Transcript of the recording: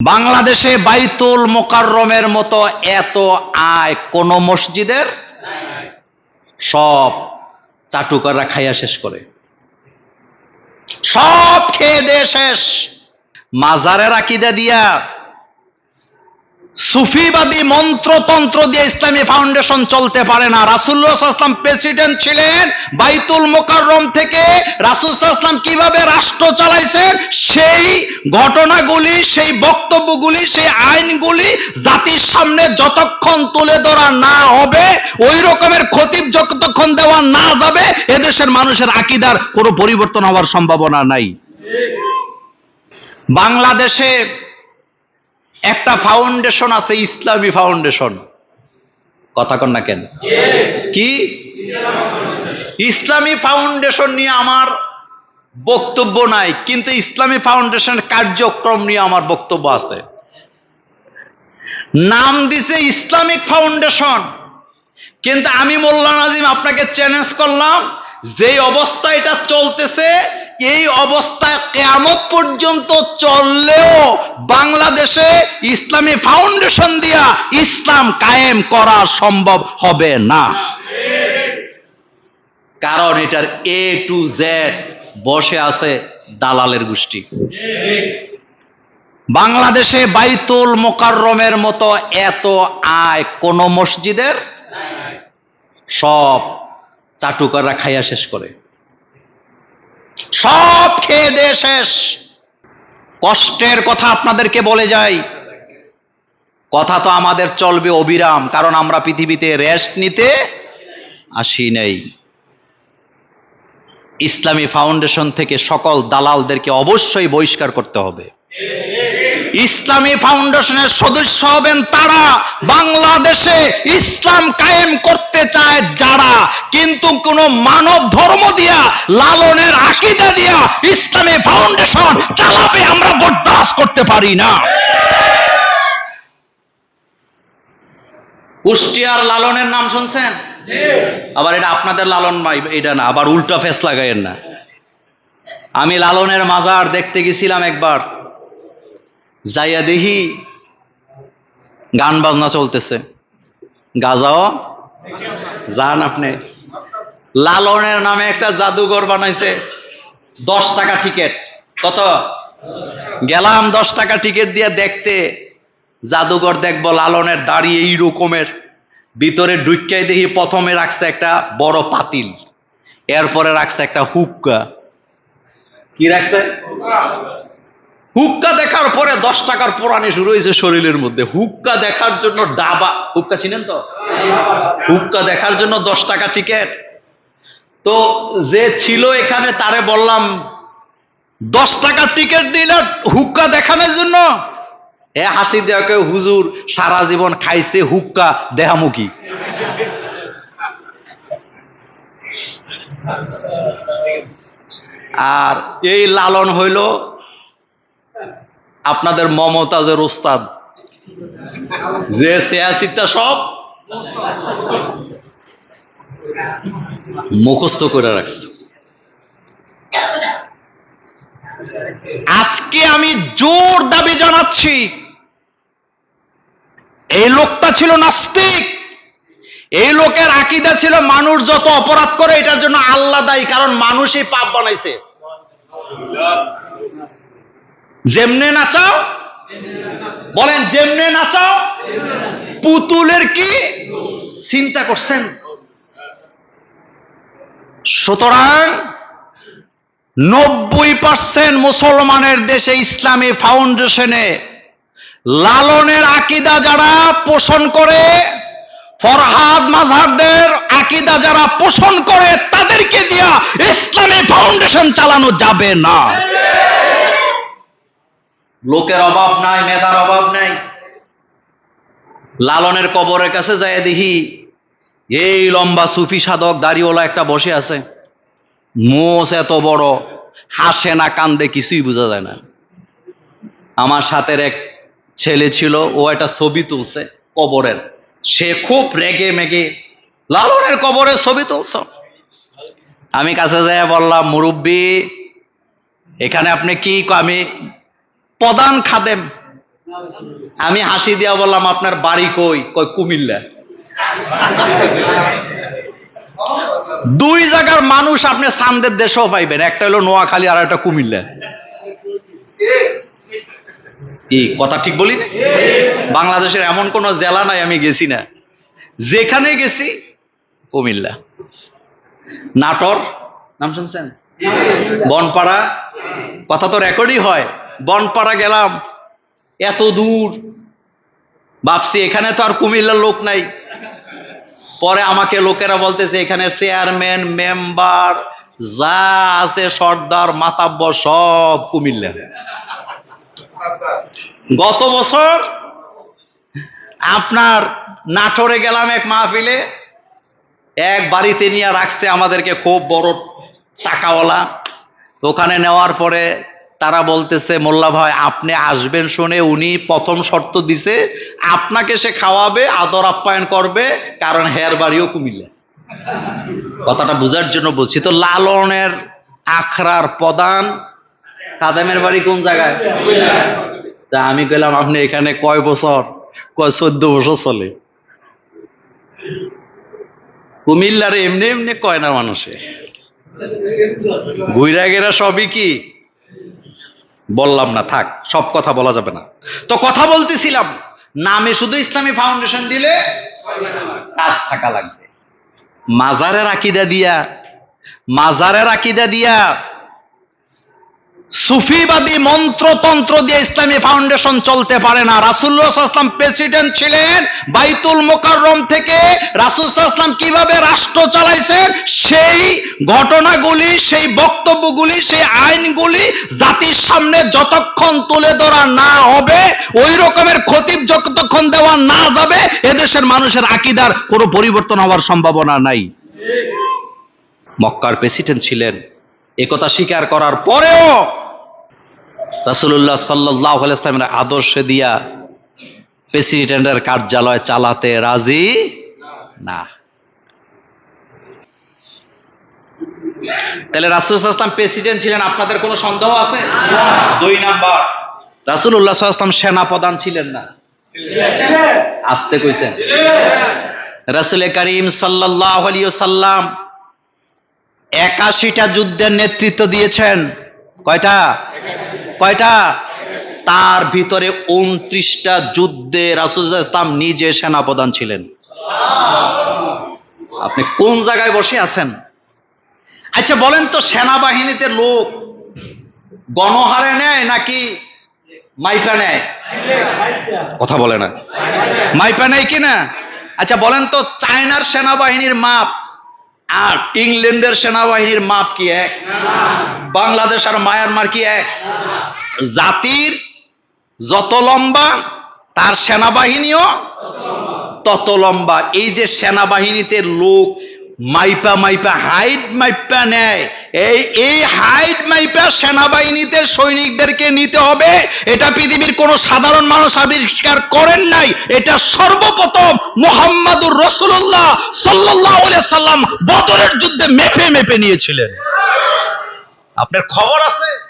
বাংলাদেশে বাইতুল মোকাররমের মতো এত আয় কোন মসজিদের? সব চাটুকাররা খাইয়া শেষ করে। সব খেয়ে দিয়ে শেষ। মাজারের আকিদা দিয়া সুফিবাদী মন্ত্রতন্ত্র দিয়ে ইসলামী ফাউন্ডেশন চলতে পারে না। রাসুল্লাহ আসলাম প্রেসিডেন্ট ছিলেন বাইতুল মোকাররম থেকে। রাসুলাম কীভাবে রাষ্ট্র চালাইছেন? সেই ঘটনাগুলি সেই বক্তব্যগুলি সেই আইনগুলি জাতির সামনে যতক্ষণ তুলে ধরা না হবে ওই রকমের খতিব যতক্ষণ দেওয়া না যাবে এদেশের মানুষের আকিদার কোনো পরিবর্তন হওয়ার সম্ভাবনা নাই। বাংলাদেশে একটা ফাউন্ডেশন আছে, ইসলামী ফাউন্ডেশন কথা কন না কেন? কি? ইসলামী ফাউন্ডেশন নিয়ে আমার বক্তব্য নাই, কিন্তু ইসলামী ফাউন্ডেশনের কার্যক্রম নিয়ে আমার বক্তব্য আছে। নাম দিছে ইসলামিক ফাউন্ডেশন কিন্তু আমি মোল্লা নাজিম আপনাকে চ্যালেঞ্জ করলাম যে অবস্থা এটা চলতেছে এই অবস্থায় কেয়ামত পর্যন্ত চললেও বাংলাদেশে ইসলামী ফাউন্ডেশন দিয়া ইসলাম কায়েম করা সম্ভব হবে না। কারণ এটার এ টু জেড বসে আছে দালালের গোষ্ঠী। বাংলাদেশে বাইতুল মোকাররমের মতো এত আয় কোন মসজিদের? সব চাটুকাররা খাইয়া শেষ করে। সব খেয়ে দিয়ে শেষ। কষ্টের কথা আপনাদেরকে বলে যাই। কথা তো আমাদের চলবে অবিরাম, কারণ আমরা পৃথিবীতে রেস্ট নিতে আসি নেই। ইসলামী ফাউন্ডেশন থেকে সকল দালালদেরকে অবশ্যই বহিষ্কার করতে হবে। ইসলামী ফাউন্ডেশনের সদস্য হবেন তারা। বাংলাদেশে ইসলাম কায়েম করতে চায় যারা। কিন্তু কোন মানব ধর্ম দিয়া, লালনের আকিদা দিয়া ইসলামী ফাউন্ডেশন চালাবে আমরা বরদাস্ত করতে পারি না। কুষ্টিয়ার লালনের নাম শুনছেন? আবার এটা আপনাদের লালন এটা না, আবার উল্টা ফেস লাগাইয়েন না। আমি লালনের মাজার দেখতে গেছিলাম একবার। যাইয়া দেখি গান বাজনা চলতেছে। গাজাও যান আপনি। লালনের নামে একটা জাদুঘর বানাইছে, দশ টাকা টিকিট। কত? গেলাম, দশ টাকা টিকিট দিয়ে দেখতে। জাদুঘর দেখব, লালনের দাড়ি এই রকমের। ভিতরে ঢুকাই দেখি প্রথমে রাখছে একটা বড় পাতিল, এরপরে রাখছে একটা হুক্কা। কি রাখছে? হুক্কা দেখার পরে দশ টাকার পোড়ানি শুরু হয়েছে শরীরের মধ্যে। হুক্কা দেখার জন্য ডাবা হুক্কা চিনেন তো? হুক্কা দেখার জন্য দশ টাকা টিকিট। তো যে ছিল এখানে তারে বললাম, দশ টাকার টিকিট দিলে হুক্কা দেখানোর জন্য? এ হাসি দেওয়াকে হুজুর, সারা জীবন খাইছে হুক্কা দেহামুখী। আর এই লালন হইল আপনাদের মমতাজের ওস্তাদ যে সিয়াসিটা সব মুখস্থ করে রাখছে। আজকে আমি জোর দাবি জানাচ্ছি, এই লোকটা ছিল নাস্তিক, এই লোকের আকিদা ছিল মানুষ যত অপরাধ করে, এটার জন্য আল্লাহ দায়ী, কারণ মানুষই পাপ বানাইছে। যেমনে নাচাও, বলেন, যেমনে নাচাও, পুতুলের কি চিন্তা করছেন? সুতরাং নব্বই পার্সেন্ট মুসলমানের দেশে ইসলামী ফাউন্ডেশনে লালনের আকিদা যারা পোষণ করে, ফরহাদ মাঝহারদের আকিদা যারা পোষণ করে, তাদেরকে দিয়া ইসলামী ফাউন্ডেশন চালানো যাবে না। লোকের অভাব নাই, মেধার অভাব নাই। লালনের কবরের কাছে যায় দেখি, এই লম্বা সুফি সাধক দাড়িওয়ালা একটা বসে আছে। মোষ এত বড়, হাসে না কান্দে, কিছুই বোঝা যায় না। আমার সাথের এক ছেলে ছিল, ও একটা ছবি তুলছে কবরের। সে খুব রেগে মেগে, লালনের কবরে ছবি তুলছ? আমি কাছে যাই বললাম, মুরব্বী, এখানে আপনি কি, আমি প্রধান খাদেম। আমি হাসি দিয়া বললাম আপনার বাড়ি কই? কই কুমিল্লা। দুই জায়গার মানুষ আপনি সান্দের দেশেও পাইবেন। একটা হলো নোয়াখালী আর একটা কুমিল্লা। এই কথা ঠিক বলি না বাংলাদেশের এমন কোন জেলা নাই আমি গেছি না। যেখানে গেছি কুমিল্লা। নাটোর নাম শুনছেন? বনপাড়া। কথা তো রেকর্ডই হয়। বনপাড়া গেলাম। এত দূর। ভাবছি, এখানে তো আর কুমিল্লার লোক নাই। পরে আমাকে লোকেরা বলতেছে, এখানে চেয়ারম্যান মেম্বার যা আছে সর্দার মাতাব্য সব কুমিল্লা গত বছর আপনার নাটোরে গেলাম এক মাহফিলে। এক বাড়িতে নিয়ে রাখছে আমাদেরকে খুব বড় টাকাওয়ালা। ওখানে নেওয়ার পরে তারা বলতেছে, মোল্লা ভাই, আপনি আসবেন শুনে উনি প্রথম শর্ত দিছে, আপনাকে সে খাওয়াবে, আদর আপ্যায়ন করবে, কারণ হের বাড়িও কুমিল্লা। কথাটা বোঝার জন্য বলছি, তো লালনের আখড়ার প্রধান কাদামের বাড়ি কোন জায়গায়? তা আমি গেলাম আপনি এখানে কয় বছর, কয় চোদ্দ বছর চলে? কুমিল্লার এমনি এমনি কয় না মানুষে? ঘুইরা গেরা সবই কি? বললাম না, থাক, সব কথা বলা যাবে না। তো কথা বলতেছিলাম, নামে শুধু ইসলামী ফাউন্ডেশন দিলে কাজ থাকা লাগবে। মাজারের আকিদা দিয়া, মাজারের আকিদা দিয়া সুফিবাদী মন্ত্রতন্ত্র দিয়ে ইসলামী ফাউন্ডেশন চলতে পারে না। রাসুল্লাহাম প্রেসিডেন্ট ছিলেন বাইতুল মোকাররম থেকে। রাসুলাম কীভাবে রাষ্ট্র চালাইছেন? সেই ঘটনাগুলি, সেই বক্তব্যগুলি, সেই আইনগুলি জাতির সামনে যতক্ষণ তুলে ধরা না হবে, ওই রকমের খতিব যতক্ষণ দেওয়া না যাবে, এদেশের মানুষের আকিদার কোনো পরিবর্তন হওয়ার সম্ভাবনা নাই। মক্কার প্রেসিডেন্ট ছিলেন একথা স্বীকার করার পরেও রাসুল্লাহ সাল্লাহ ইসলামের আদর্শে দিয়া প্রেসিডেন্টের কার্যালয় চালাতে রাজি না। তাহলে রাসুল ইসলাম প্রেসিডেন্ট ছিলেন, আপনাদের কোনো সন্দেহ আছে? দুই নাম্বার রাসুল্লাহ ইসলাম সেনা প্রধান ছিলেন না। আসতে কইছেন। রাসুল করিম সাল্লাহ সাল্লাম একাশিটা যুদ্ধের নেতৃত্ব দিয়েছেন। কয়টা? কয়টা? তার ভিতরে উনত্রিশটা যুদ্ধে রাসুল ইসলাম নিজে সেনাপ্রধান ছিলেন। আপনি কোন জায়গায় বসে আছেন? আচ্ছা বলেন তো সেনাবাহিনীতে লোক গণহারে নেয় নাকি মাইপা নেয়? কথা বলে না। মাইপা নেয় কি না? আচ্ছা বলেন তো চায়নার সেনাবাহিনীর মাপ আর ইংল্যান্ডের সেনাবাহিনীর মাপ কি এক? বাংলাদেশ আর মায়ানমার কি এক? জাতির যত লম্বা, তার সেনাবাহিনীও তত লম্বা। এই যে সেনাবাহিনীতে লোক মাইপা মাইপা, হাইট মাইপা নেয় এই এই হাইট মাইপা সেনাবাহিনীতে সৈনিকদেরকে নিতে হবে। এটা পৃথিবীর কোন সাধারণ মানুষ আবিষ্কার করেন নাই। এটা সর্বপ্রথম মোহাম্মদুর রসুল্লাহ সাল্লাহ সাল্লাম বদরের যুদ্ধে মেপে মেপে নিয়েছিলেন। আপনার খবর আছে?